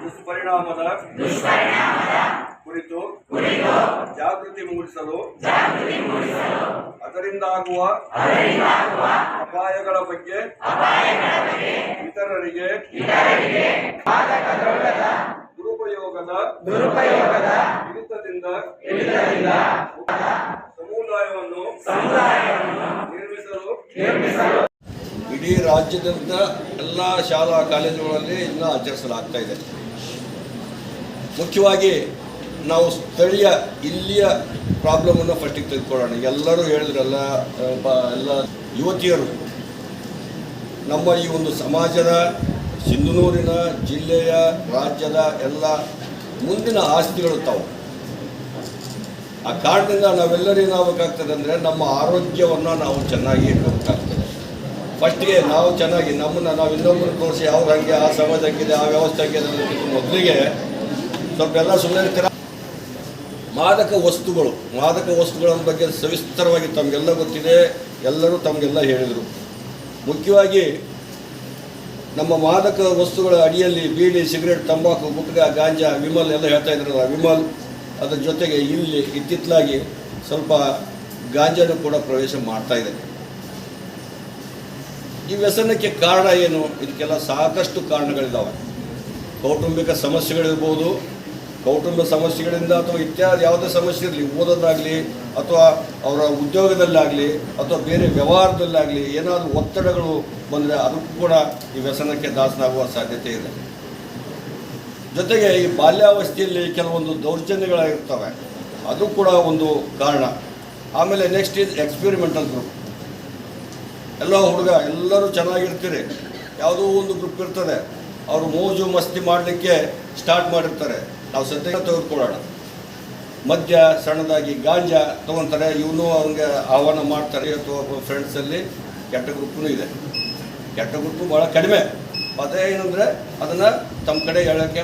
ದುಷ್ಪರಿಣಾಮದ ಕುರಿತು ಜಾಗೃತಿ ಮೂಡಿಸಲು ಅದರಿಂದಾಗುವ ಅಪಾಯಗಳ ಬಗ್ಗೆ ಇತರರಿಗೆ ದುರುಪಯೋಗದ ದುರುಪಯೋಗದ ಹಿಡಿತದಿಂದ ಸಮುದಾಯವನ್ನು ಸಮುದಾಯವನ್ನು ನಿರ್ಮಿಸಲು ನಿರ್ಮಿಸಲು ಇಡೀ ರಾಜ್ಯದಂತ ಎಲ್ಲ ಶಾಲಾ ಕಾಲೇಜುಗಳಲ್ಲಿ ಇದನ್ನ ಆಚರಿಸಲಾಗ್ತಾ ಇದೆ. ಮುಖ್ಯವಾಗಿ ನಾವು ಸ್ಥಳೀಯ, ಇಲ್ಲಿಯ ಪ್ರಾಬ್ಲಮನ್ನು ಫಸ್ಟಿಗೆ ತೆಗೆದುಕೊಳ್ಳೋಣ ಎಲ್ಲರೂ ಹೇಳಿದ್ರಲ್ಲ ಎಲ್ಲ ಯುವತಿಯರು, ನಮ್ಮ ಈ ಒಂದು ಸಮಾಜದ, ಸಿಂಧನೂರಿನ ಜಿಲ್ಲೆಯ, ರಾಜ್ಯದ ಎಲ್ಲ ಮುಂದಿನ ಆಸ್ತಿಗಳು ತಾವು. ಆ ಕಾರಣದಿಂದ ನಾವೆಲ್ಲರೂ ಏನಾಗಬೇಕಾಗ್ತದೆ ಅಂದರೆ ನಮ್ಮ ಆರೋಗ್ಯವನ್ನು ನಾವು ಚೆನ್ನಾಗಿ ಇಟ್ಕೋಬೇಕಾಗ್ತದೆ. ಫಸ್ಟ್ಗೆ ನಾವು ಚೆನ್ನಾಗಿ ನಮ್ಮನ್ನು ನಾವು ಇನ್ನೊಬ್ಬರು ತೋರಿಸಿ ಅವ್ರು ಹಂಗೆ ಆ ಸಮಾಜ ಹಂಗಿದೆ ಆ ವ್ಯವಸ್ಥೆ ಹಂಗಿದೆ ಅನ್ನೋದಕ್ಕಿಂತ ಮೊದಲಿಗೆ ಸ್ವಲ್ಪ ಎಲ್ಲ ಸುಮ್ಮನೆ ಮಾದಕ ವಸ್ತುಗಳು, ಮಾದಕ ವಸ್ತುಗಳ ಬಗ್ಗೆ ಸವಿಸ್ತರವಾಗಿ ತಮಗೆಲ್ಲ ಗೊತ್ತಿದೆ, ಎಲ್ಲರೂ ತಮಗೆಲ್ಲ ಹೇಳಿದರು. ಮುಖ್ಯವಾಗಿ ನಮ್ಮ ಮಾದಕ ವಸ್ತುಗಳ ಅಡಿಯಲ್ಲಿ ಬೀಡಿ, ಸಿಗರೇಟ್, ತಂಬಾಕು, ಗುಟ್ಕಾ, ಗಾಂಜಾ, ವಿಮಲ್ ಎಲ್ಲ ಹೇಳ್ತಾ ಇದ್ರಲ್ಲ, ವಿಮಲ್ ಅದರ ಜೊತೆಗೆ ಇಲ್ಲಿ ಇತ್ತಿತ್ತಲಾಗಿ ಸ್ವಲ್ಪ ಗಾಂಜಾನು ಕೂಡ ಪ್ರವೇಶ ಮಾಡ್ತಾ ಇದೆ. ಈ ವ್ಯಸನಕ್ಕೆ ಕಾರಣ ಏನು? ಇದಕ್ಕೆಲ್ಲ ಸಾಕಷ್ಟು ಕಾರಣಗಳಿದ್ದಾವೆ ಕೌಟುಂಬಿಕ ಸಮಸ್ಯೆಗಳಿರ್ಬೋದು ಕೌಟುಂಬಿಕ ಸಮಸ್ಯೆಗಳಿಂದ ಅಥವಾ ಇತ್ಯಾದಿ ಯಾವುದೇ ಸಮಸ್ಯೆ ಇರಲಿ, ಓದೋದಾಗಲಿ ಅಥವಾ ಅವರ ಉದ್ಯೋಗದಲ್ಲಾಗಲಿ ಅಥವಾ ಬೇರೆ ವ್ಯವಹಾರದಲ್ಲಾಗಲಿ ಏನಾದರೂ ಒತ್ತಡಗಳು ಬಂದರೆ ಅದಕ್ಕೂ ಕೂಡ ಈ ವ್ಯಸನಕ್ಕೆ ದಾಸನಾಗುವ ಸಾಧ್ಯತೆ ಇದೆ. ಜೊತೆಗೆ ಈ ಬಾಲ್ಯಾವಸ್ಥೆಯಲ್ಲಿ ಕೆಲವೊಂದು ದೌರ್ಜನ್ಯಗಳಿರ್ತವೆ ಅದು ಕೂಡ ಒಂದು ಕಾರಣ. ಆಮೇಲೆ ನೆಕ್ಸ್ಟ್ ಇಸ್ ಎಕ್ಸ್ಪೆರಿಮೆಂಟಲ್ ಗ್ರೂಪ್ ಎಲ್ಲ ಹುಡುಗ, ಎಲ್ಲರೂ ಚೆನ್ನಾಗಿರ್ತೀರಿ. ಯಾವುದೋ ಒಂದು ಗ್ರೂಪ್ ಇರ್ತದೆ. ಅವರು ಮೋಜು ಮಸ್ತಿ ಮಾಡಲಿಕ್ಕೆ ಸ್ಟಾರ್ಟ್ ಮಾಡಿರ್ತಾರೆ. ನಾವು ಸದ್ಯ ತೆಗೆದುಕೊಳ್ಳೋಣ. ಮದ್ಯ, ಸಣ್ಣದಾಗಿ ಗಾಂಜಾ ತೊಗೊತಾರೆ. ಇವನು ಅವ್ರಿಗೆ ಆಹ್ವಾನ ಮಾಡ್ತಾರೆ. ಅಥವಾ ಫ್ರೆಂಡ್ಸಲ್ಲಿ ಕೆಟ್ಟ ಗ್ರೂಪೂ ಇದೆ. ಕೆಟ್ಟ ಗ್ರೂಪು ಭಾಳ ಕಡಿಮೆ. ಅದೇ ಏನಂದರೆ ಅದನ್ನು ತಮ್ಮ ಕಡೆ ಹೇಳೋಕ್ಕೆ